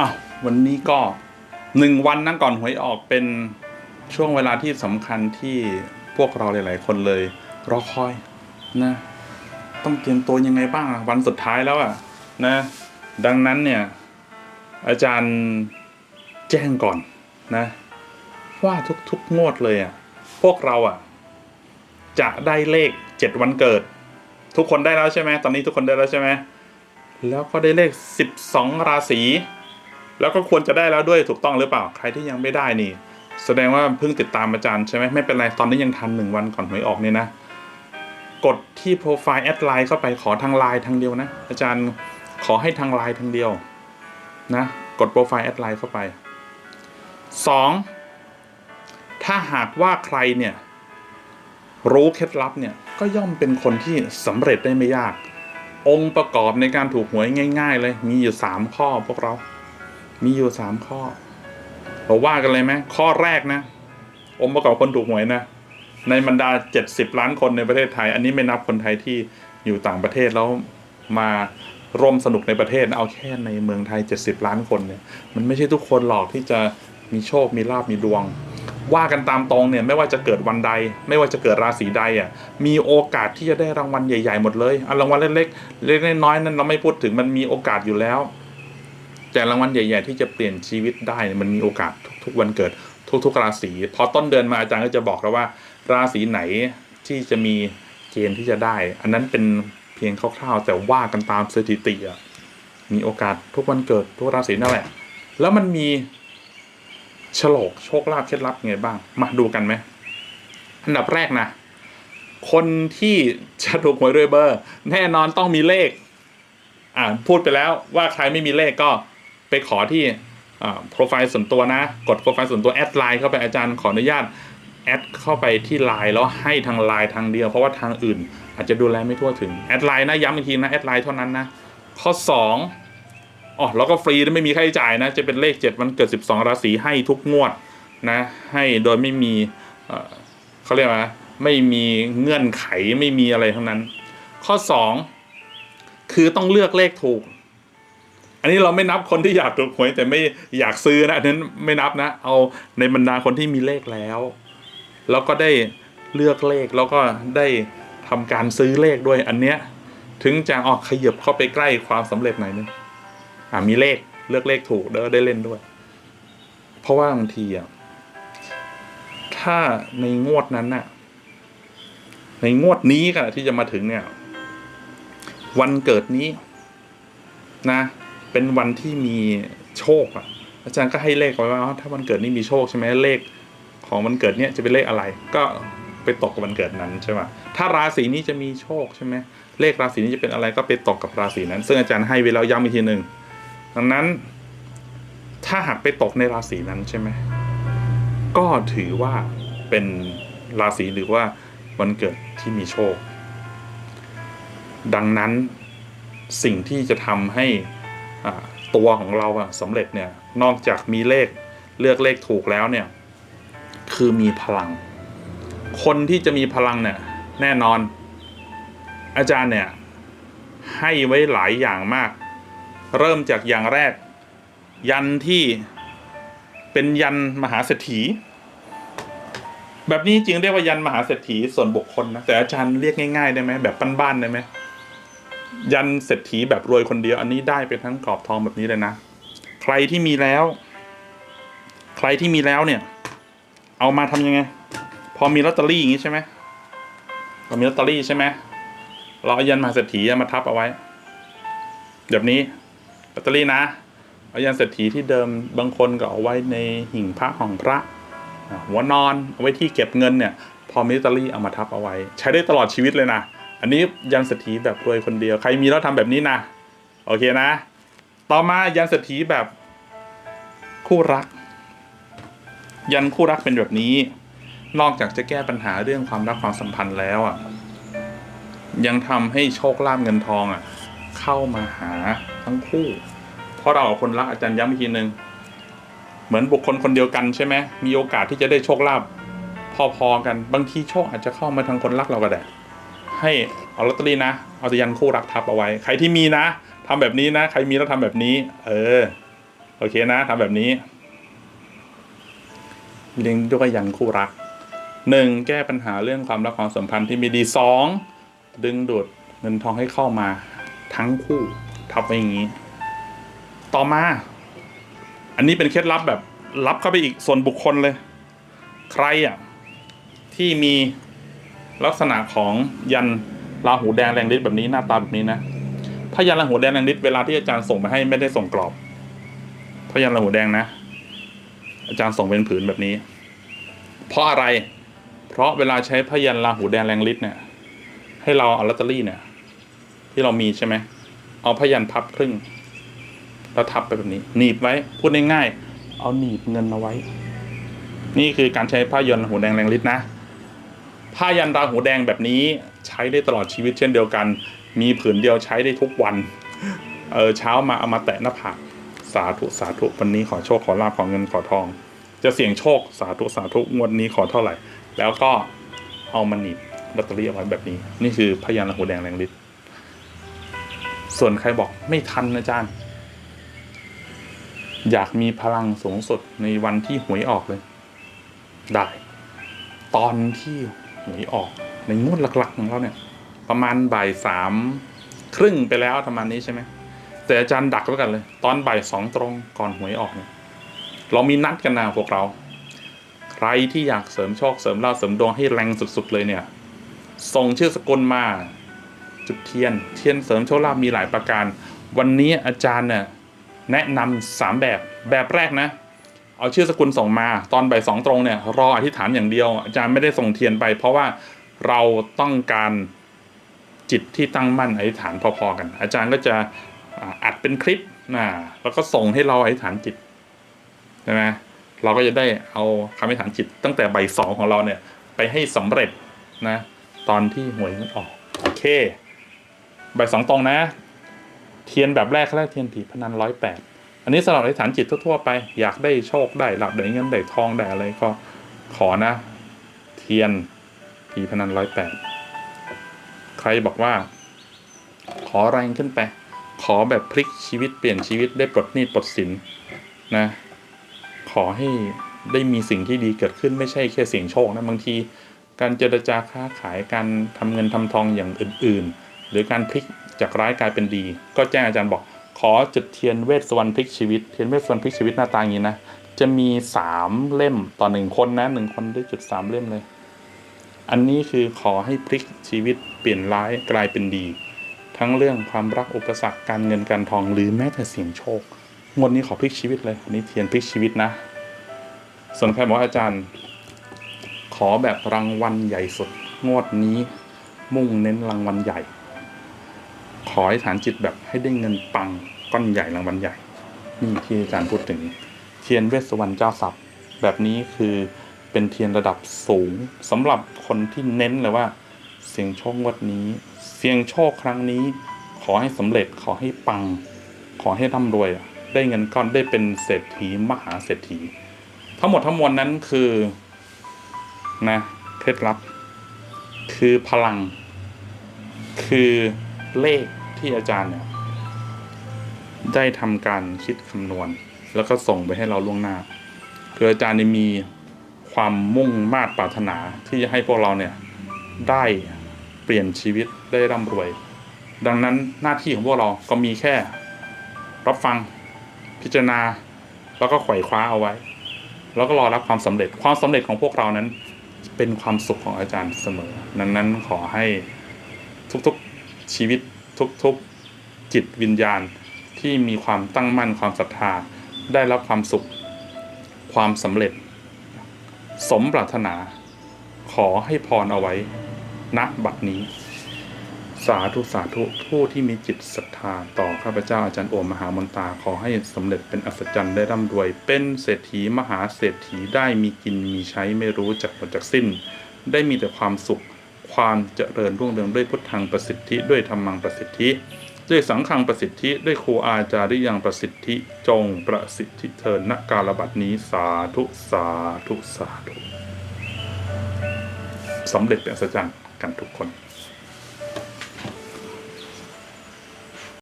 อ้าววันนี้ก็หนึ่งวันนั่งก่อนหวยออกเป็นช่วงเวลาที่สำคัญที่พวกเราหลาย ๆ คนเลย รอคอยนะ ต้องเตรียมตัวยังไงบ้างอะวันสุดท้ายแล้วอะนะ ดังนั้นเนี่ย อาจารย์แจ้งก่อนนะ ว่าทุก ๆ งวดเลยอะพวกเราอะจะได้เลขเจ็ดวันเกิด ทุกคนได้แล้วใช่ไหมตอนนี้ทุกคนได้แล้วใช่ไหมแล้วก็ได้เลขสิบสองราศี แล้วก็ควรจะได้แล้วด้วยถูกต้องหรือเปล่าใครที่ยังไม่ได้นี่ แสดงว่าเพิ่งติดตามอาจารย์ใช่ไหมไม่เป็นไรตอนนี้ยังทันหนึ่งวันก่อนหวยออกเนี่ยนะ กดที่โปรไฟล์แอดไลน์เข้าไปขอทางไลน์ทางเดียวนะ อาจารย์ขอให้ทางไลน์ทางเดียวนะกดโปรไฟล์แอดไลน์เข้าไปสองถ้าหากว่าใครเนี่ยรู้เคล็ดลับเนี่ยก็ย่อมเป็นคนที่สำเร็จได้ไม่ยาก องค์ประกอบในการถูกหวยง่าย ๆ เลยมีอยู่สามข้อพวกเรา มีอยู่สามข้อ เราว่ากันเลยไหมข้อแรกนะ องค์ประกอบคนถูกหวยนะ ในบรรดา70ล้านคนในประเทศไทย อันนี้ไม่นับคนไทยที่อยู่ต่างประเทศแล้วมาร่วมสนุกในประเทศเอาแค่ในเมืองไทย 70 ล้านคนเนี่ย มันไม่ใช่ทุกคนหรอกที่จะมีโชคมีลาบมีดวง ว่ากันตามตรงเนี่ยไม่ว่าจะเกิดวันใด ไม่ว่าจะเกิดราศีใดอะมีโอกาสที่จะได้รางวัลใหญ่ ๆ หมดเลยอะรางวัลเล็กๆเล็กๆน้อยๆนั้นเราไม่พูดถึงมันมีโอกาสอยู่แล้ว แต่รางวัลใหญ่ ๆ ที่จะเปลี่ยนชีวิตได้มันมีโอกาสทุกๆวันเกิดทุกๆราศีพอต้นเดือนมาอาจารย์ก็จะบอกแล้วว่า ราศีไหนที่จะมีเกณฑ์ที่จะได้ อันนั้นเป็นเพียงคร่าวๆ แต่ว่ากันตามสถิติอะมีโอกาสทุกวันเกิดทุกราศีนั่นแหละ แล้วมันมีฉลกโชคลาภเคล็ดลับไงบ้าง มาดูกันไหมอันดับแรกนะ คนที่จะถูกหวยด้วยเบอร์ แน่นอนต้องมีเลข อ่าพูดไปแล้วว่าใครไม่มีเลขก็ ไปขอที่โปรไฟล์ส่วนตัวนะ กดโปรไฟล์ส่วนตัวแอดไลน์เข้าไปอาจารย์ขออนุญาตแอดเข้าไปที่ไลน์แล้วให้ทางไลน์ทางเดียวเพราะว่าทางอื่น อาจจะดูแลไม่ทั่วถึงแอดไลน์นะย้ำอีกทีนะแอดไลน์เท่านั้นนะข้อ2อ๋อแล้วก็ฟรีไม่มีค่าใช้จ่ายนะ จะเป็นเลข 7 วันเกิด 12 ราศีให้ทุกงวดนะให้โดยไม่มีเขาเรียกว่าไม่มีเงื่อนไขไม่มีอะไรทั้งนั้น ข้อ 2 คือต้องเลือกเลขถูก อันนี้เราไม่นับคนที่อยากถูกหวยแต่ไม่อยากซื้อนะอันนั้นไม่นับนะ เอาในบรรดาคนที่มีเลขแล้ว แล้วก็ได้เลือกเลขแล้วก็ได้ทำการซื้อเลขด้วยอันเนี้ยถึงจะออกขยับเข้าไปใกล้ความสำเร็จหน่อยนึงอ่ามีเลขเลือกเลขถูกแล้วได้เล่นด้วย เพราะว่าบางทีอะถ้าในงวดนั้นน่ะ ในงวดนี้กันที่จะมาถึงเนี่ย วันเกิดนี้นะ เป็นวันที่มีโชคอะอาจารย์ก็ให้เลขไว้ว่าถ้าวันเกิดนี้มีโชคใช่ไหมเลขของวันเกิดเนี่ยจะเป็นเลขอะไร ก็ไปตกกับวันเกิดนั้นใช่ไหมถ้าราศีนี้จะมีโชคใช่ไหมเลขราศีนี้จะเป็นอะไรก็ไปตกกับราศีนั้น ซึ่งอาจารย์ให้ไว้แล้วย้ำอีกทีหนึ่งดังนั้น ถ้าหากไปตกในราศีนั้นใช่ไหมก็ถือว่าเป็นราศีหรือว่าวันเกิดที่มีโชค ดังนั้นสิ่งที่จะทำให้ ตัวของเราอะสำเร็จเนี่ยนอกจากมีเลขเลือกเลขถูกแล้วเนี่ยคือมีพลัง คนที่จะมีพลังเนี่ยแน่นอน อาจารย์เนี่ยให้ไว้หลายอย่างมาก เริ่มจากอย่างแรก ยันที่เป็นยันมหาเศรษฐี แบบนี้จริงเรียกว่ายันมหาเศรษฐีส่วนบุคคลนะแต่อาจารย์เรียกง่ายๆได้ไหมแบบบ้านๆได้ไหม ยันเศรษฐีแบบรวยคนเดียว อันนี้ได้เป็นทั้งกรอบทองแบบนี้เลยนะ ใครที่มีแล้ว ใครที่มีแล้วเนี่ย เอามาทำยังไง พอมีลอตเตอรี่อย่างนี้ใช่ไหมเรามีลอตเตอรี่ใช่ไหมเราเอายันมหาเศรษฐีมาทับเอาไว้แบบนี้ลอตเตอรี่นะเอายันเศรษฐีที่เดิมบางคนก็เอาไว้ในหิ่งพระของพระ หัวนอนเอาไว้ที่เก็บเงินเนี่ย พอมีลอตเตอรี่เอามาทับเอาไว้ ใช้ได้ตลอดชีวิตเลยนะ อันนี้ยันเศรษฐีแบบรวยคนเดียว ใครมีแล้วทำแบบนี้นะโอเคนะ ต่อมายันเศรษฐีแบบคู่รัก ยันคู่รักเป็นแบบนี้ นอกจากจะแก้ปัญหาเรื่องความรักความสัมพันธ์แล้วอะ ยังทำให้โชคลาภเงินทองอะ เข้ามาหาทั้งคู่ เพราะเราคนรักอาจารย์ย้ำอีกทีหนึ่งเหมือนบุคคลคนเดียวกันใช่ไหมมีโอกาสที่จะได้โชคลาภพอๆกัน บางทีโชคอาจจะเข้ามาทางคนรักเราก็ได้ ให้เอาลอตเตอรี่นะ เอาต่ยันคู่รักทับเอาไว้ ใครที่มีนะทำแบบนี้นะ ใครมีแล้วทำแบบนี้ เออ โอเคนะทำแบบนี้เลี้ยงด้วยยันคู่รักหนึ่งแก้ปัญหาเรื่องความรักความสัมพันธ์ที่มีดีสองดึงดูดเงินทองให้เข้ามาทั้งคู่ทำไปอย่างนี้ ต่อมา อันนี้เป็นเคล็ดลับแบบลับเข้าไปอีกส่วนบุคคลเลย ใครอะที่มี ลักษณะของยันราหูแดงแรงฤทธิ์แบบนี้หน้าตาแบบนี้นะ ถ้ายันราหูแดงแรงฤทธิ์เวลาที่อาจารย์ส่งไปให้ไม่ได้ส่งกรอบเพรายันราหูแดงนะ อาจารย์ส่งเป็นผืนแบบนี้ เพราะอะไร เพราะเวลาใช้พยันราหูแดงแรงฤทธิ์เนี่ย ให้เราเอาลอตเตอรี่เนี่ย ที่เรามีใช่ไหม เอาพยันพับครึ่ง แล้วทับไปแบบนี้ หนีบไว้ พูดง่ายๆ เอาหนีบเงินเอาไว้ นี่คือการใช้ผ้ายันราหูแดงแรงฤทธิ์นะ ผ้ายันราหูแดงแบบนี้ใช้ได้ตลอดชีวิตเช่นเดียวกัน มีผืนเดียวใช้ได้ทุกวันเออเช้ามาเอามาแตะหน้าผากสาธุสาธุวันนี้ขอโชคขอลาภขอเงินขอทอง จะเสี่ยงโชคสาธุสาธุงวดนี้ขอเท่าไหร่ แล้วก็เอามาหนีบลอตเตอรี่เอาไว้แบบนี้ นี่คือพยานราหูแดงแรงฤทธิ์ส่วนใครบอกไม่ทันอาจารย์ อยากมีพลังสูงสุดในวันที่หวยออกเลย ได้ ตอนที่ หวยออกในงวดหลักๆของเราเนี่ย ประมาณบ่ายสามครึ่งไปแล้วประมาณนี้ใช่ไหมแต่อาจารย์ดักไว้กันเลย ตอนบ่ายสองตรงก่อนหวยออกเนี่ยเรามีนัดกันนะพวกเรา ใครที่อยากเสริมโชคเสริมลาภเสริมดวงให้แรงสุดๆเลยเนี่ย ส่งชื่อสกุลมา จุดเทียน เทียนเสริมโชคลาภมีหลายประการ วันนี้อาจารย์เนี่ยแนะนำสามแบบแบบแรกนะ เอาชื่อสกุลส่งมา ตอนบ่ายสองตรงเนี่ยรออธิษฐานอย่างเดียว อาจารย์ไม่ได้ส่งเทียนไป เพราะว่าเราต้องการจิตที่ตั้งมั่นอธิษฐานพอๆกัน อาจารย์ก็จะอัดเป็นคลิปนะแล้วก็ส่งให้เราอธิษฐานจิตใช่ไหมเราก็จะได้เอาคำอธิษฐานจิต ตั้งแต่ใบสองของเราเนี่ย ไปให้สำเร็จนะ ตอนที่หวยมันออกโอเค ใบสองตรงนะ เทียนแบบแรกแรกเทียนผีพนันร้อยแปด อันนี้สำหรับอธิษฐานจิตทั่วๆไป อยากได้โชคได้หลับได้เงินได้ทองได้อะไรก็ขอนะ เทียนผีพนันร้อยแปดใครบอกว่า ขอแรงขึ้นไป ขอแบบพลิกชีวิตเปลี่ยนชีวิตได้ปลดหนี้ปลดสินนะ ขอให้ได้มีสิ่งที่ดีเกิดขึ้นไม่ใช่แค่เสียงโชคนะบางที การเจรจาค้าขายการทำเงินทำทองอย่างอื่น ๆ หรือการพลิกจากร้ายกลายเป็นดี ก็แจ้งอาจารย์บอก ขอจุดเทียนเวสสวรรณพลิกชีวิตเทียนเวสสวรรณพลิกชีวิตหน้าตาอย่างนี้นะจะมีสามเล่มต่อหนึ่งคนนะหนึ่งคนได้จุดสามเล่มเลย อันนี้คือขอให้พลิกชีวิตเปลี่ยนร้ายกลายเป็นดี ทั้งเรื่องความรักอุปสรรคการเงินการทองหรือแม้แต่เสียงโชคงวดนี้ขอพลิกชีวิตเลยอันนี้เทียนพลิกชีวิตนะส่วนใครบอกว่าอาจารย์ ขอแบบรางวัลใหญ่สุด งวดนี้ มุ่งเน้นรางวัลใหญ่ อให้ฐานจิตแบบให้ได้เงินปังก้อนใหญ่รางวัลใหญ่ นี่ที่อาจารย์พูดถึง เทียนเวสสวรรณเจ้าทรัพย์ แบบนี้คือเป็นเทียนระดับสูงสำหรับคนที่เน้นเลยว่า เสียงโชคงวดนี้ เสียงโชคครั้งนี้ ขอให้สำเร็จขอให้ปัง ขอให้ร่ำรวย ได้เงินก้อนได้เป็นเศรษฐีมหาเศรษฐี ทั้งหมดทั้งมวลนั้นคือนะเคล็ดลับ คือพลัง คือเลข ที่อาจารย์เนี่ยได้ทำการคิดคำนวณ แล้วก็ส่งไปให้เราล่วงหน้า คืออาจารย์มีความมุ่งมาดปรารถนาที่จะให้พวกเราเนี่ยได้เปลี่ยนชีวิตได้ร่ำรวย ดังนั้นหน้าที่ของพวกเราก็มีแค่ รับฟังพิจารณา แล้วก็ไขว่คว้าเอาไว้ แล้วก็รอรับความสำเร็จความสำเร็จของพวกเรานั้น เป็นความสุขของอาจารย์เสมอ ดังนั้นขอให้ทุกๆชีวิต ทุกๆจิตวิญญาณที่มีความตั้งมั่นความศรัทธา ได้รับความสุข ความสำเร็จ สมปรารถนา ขอให้พรเอาไว้ ณบัดนี้ สาธุสาธุผู้ที่มีจิตศรัทธาต่อข้าพเจ้าอาจารย์โอมมหามนตาขอให้สำเร็จเป็นอัศจรรย์ได้ร่ำรวย เป็นเศรษฐีมหาเศรษฐีได้มีกินมีใช้ไม่รู้จักหมดจากสิ้น ได้มีแต่ความสุข ความเจริญรุ่งเรืองด้วยพุทธังประสิทธิด้วยธรรมังประสิทธิ ด้วยสังฆังประสิทธิด้วยครูอาจาริยังประสิทธิจงประสิทธิเทินณกาลบัดนี้สาธุสาธุสาธุสำเร็จเป็นอัศจรรย์กันทุกคน